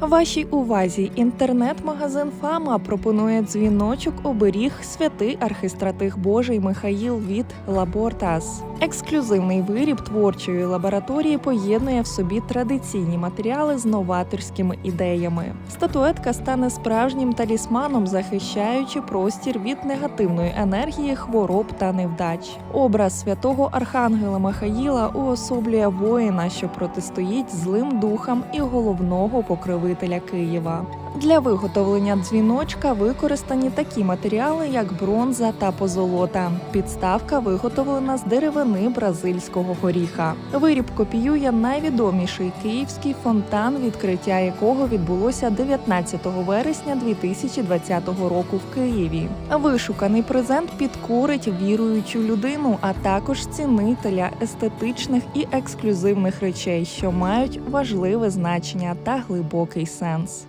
Вашій увазі інтернет-магазин Фама пропонує дзвіночок оберіг святий архистратих Божий Михаїл від Лабортас. Ексклюзивний виріб творчої лабораторії поєднує в собі традиційні матеріали з новаторськими ідеями. Статуетка стане справжнім талісманом, захищаючи простір від негативної енергії, хвороб та невдач. Образ святого архангела Михаїла уособлює воїна, що протистоїть злим духам і головного покровителя Києва. Для виготовлення дзвіночка використані такі матеріали, як бронза та позолота. Підставка виготовлена з деревини бразильського горіха. Виріб копіює найвідоміший київський фонтан, відкриття якого відбулося 19 вересня 2020 року в Києві. Вишуканий презент підкорить віруючу людину, а також цінителя естетичних і ексклюзивних речей, що мають важливе значення та глибокий сенс.